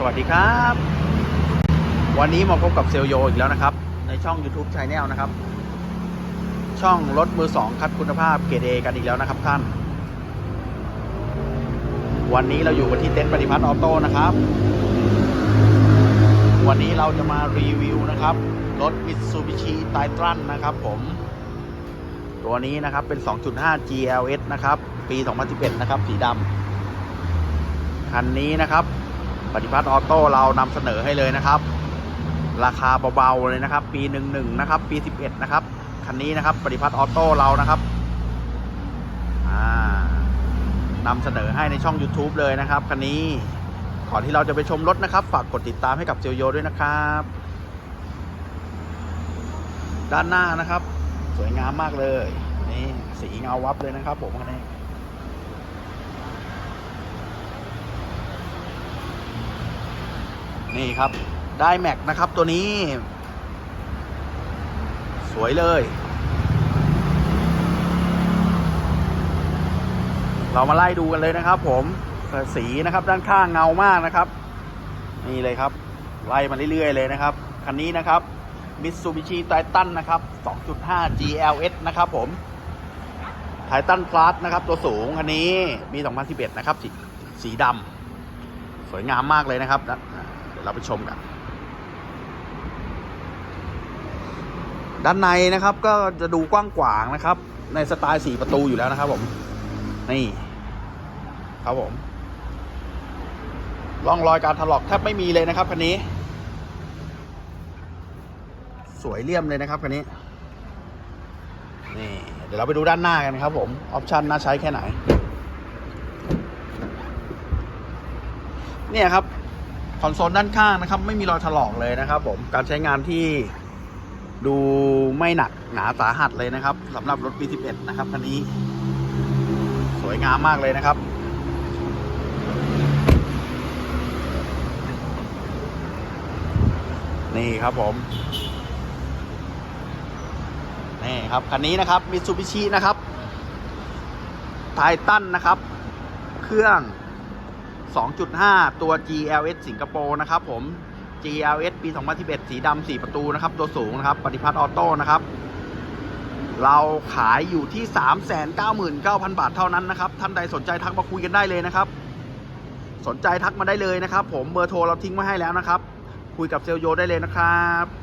สวัสดีครับ วันนี้มาพบกับเซลโยอีกแล้วนะครับ ในช่อง YouTube c h a n e l นะครับ ช่องรถมือสองคัดคุณภาพเกรดเอกันอีกแล้วนะครับท่าน วันนี้เราอยู่กันที่เต็นท์ปฏิพัฒน์ออโต้นะครับ วันนี้เราจะมารีวิวนะครับ รถ Mitsubishi Titan นะครับผม ตัวนี้นะครับเป็น 2.5 GLS นะครับ ปี 2011 นะครับ สีดำคันนี้นะครับ ปฏิพัฒน์ออโต้เรานำเสนอให้เลยนะครับ ราคาเบาๆเลยนะครับ ปี 11 นะครับ ปี 11 นะครับ คันนี้นะครับ ปฏิพัฒน์ออโต้เรานะครับอ่านำเสนอให้ในช่อง YouTube เลยนะครับ คันนี้ก่อนที่เราจะไปชมรถนะครับ ฝากกดติดตามให้กับเซียวโยด้วยนะครับ ด้านหน้านะครับ สวยงามมากเลย นี่สีเงาวับเลยนะครับผมคันนี้ นี่ครับ ได้แม็กนะครับตัวนี้ สวยเลย เรามาไล่ดูกันเลยนะครับ ผมสีนะครับ ด้านข้างเงามากนะครับ นี่เลยครับ ไล่มาเรื่อยๆเลยนะครับ คันนี้นะครับ Mitsubishi Titan นะครับ 2.5 GLS นะครับผม Titan Plus นะครับ ตัวสูง คันนี้มี 2011 นะครับ สีสีดำสวยงามมากเลยนะครับ ดี๋ยวเราไปชมกัน ด้านในนะครับก็จะดูกว้างขวางนะครับ ในสไตล์สี่ประตูอยู่แล้วนะครับผม นี่ ครับผมร่องรอยการถลอกแทบไม่มีเลยนะครับคันนี้ สวยเลี่ยมเลยนะครับคันนี้ นี่ เดี๋ยวเราไปดูด้านหน้ากันครับ ผมออปชันน่าใช้แค่ไหน เนี่ยครับ คอนโซลด้านข้างนะครับ ไม่มีรอยถลอกเลยนะครับ ผมการใช้งานที่ดูไม่หนักหนาสาหัสเลยนะครับสำหรับรถ B11 นะครับคันนี้ สวยงามมากเลยนะครับ นี่ครับผมนี่ครับคันนี้นะครับมิ t ซูบิชินะครับไททันนะครับ เครื่อง 2.5 ตัว GLS สิงคโปร์นะครับผม GLS ปี 2011 สีดำ4ประตูนะครับ ตัวสูงนะครับ ปฏิพัฒน์ออโต้นะครับ เราขายอยู่ที่ 399,000 บาทเท่านั้นนะครับ ท่านใดสนใจทักมาคุยกันได้เลยนะครับ สนใจทักมาได้เลยนะครับ ผมเบอร์โทรเราทิ้งไว้ให้แล้วนะครับ คุยกับเซลโยได้เลยนะครับ